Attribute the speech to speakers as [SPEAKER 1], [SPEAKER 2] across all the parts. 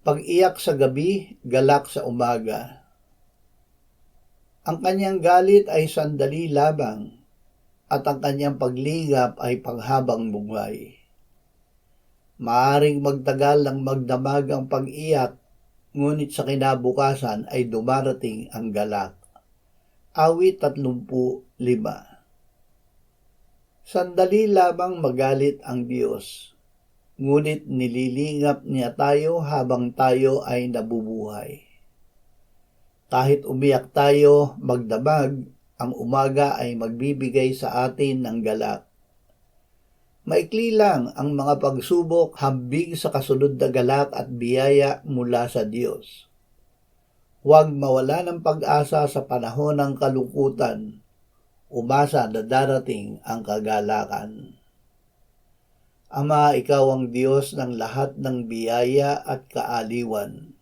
[SPEAKER 1] Iyak sa gabi, galak sa umaga. Ang kanyang galit ay sandali labang at ang kanyang pagligap ay panghabang buhay. Maaring magtagal ng magdamag ang pag-iyak, ngunit sa kinabukasan ay dumarating ang galak. Awit 35 Sandali lamang magalit ang Diyos, ngunit nililingap niya tayo habang tayo ay nabubuhay. Kahit umiyak tayo magdamag, ang umaga ay magbibigay sa atin ng galak. Maikli lang ang mga pagsubok hambing sa kasunod na galak at biyaya mula sa Diyos. Huwag mawala ng pag-asa sa panahon ng kalungkutan umasa na darating ang kagalakan. Ama, ikaw ang Diyos ng lahat ng biyaya at kaaliwan.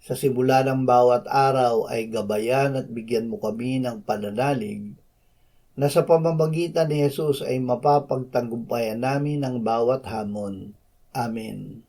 [SPEAKER 1] Sa simula ng bawat araw ay gabayan at bigyan mo kami ng pananalig na sa pamamagitan ni Jesus ay mapapagtanggumpayan namin ang bawat hamon. Amen.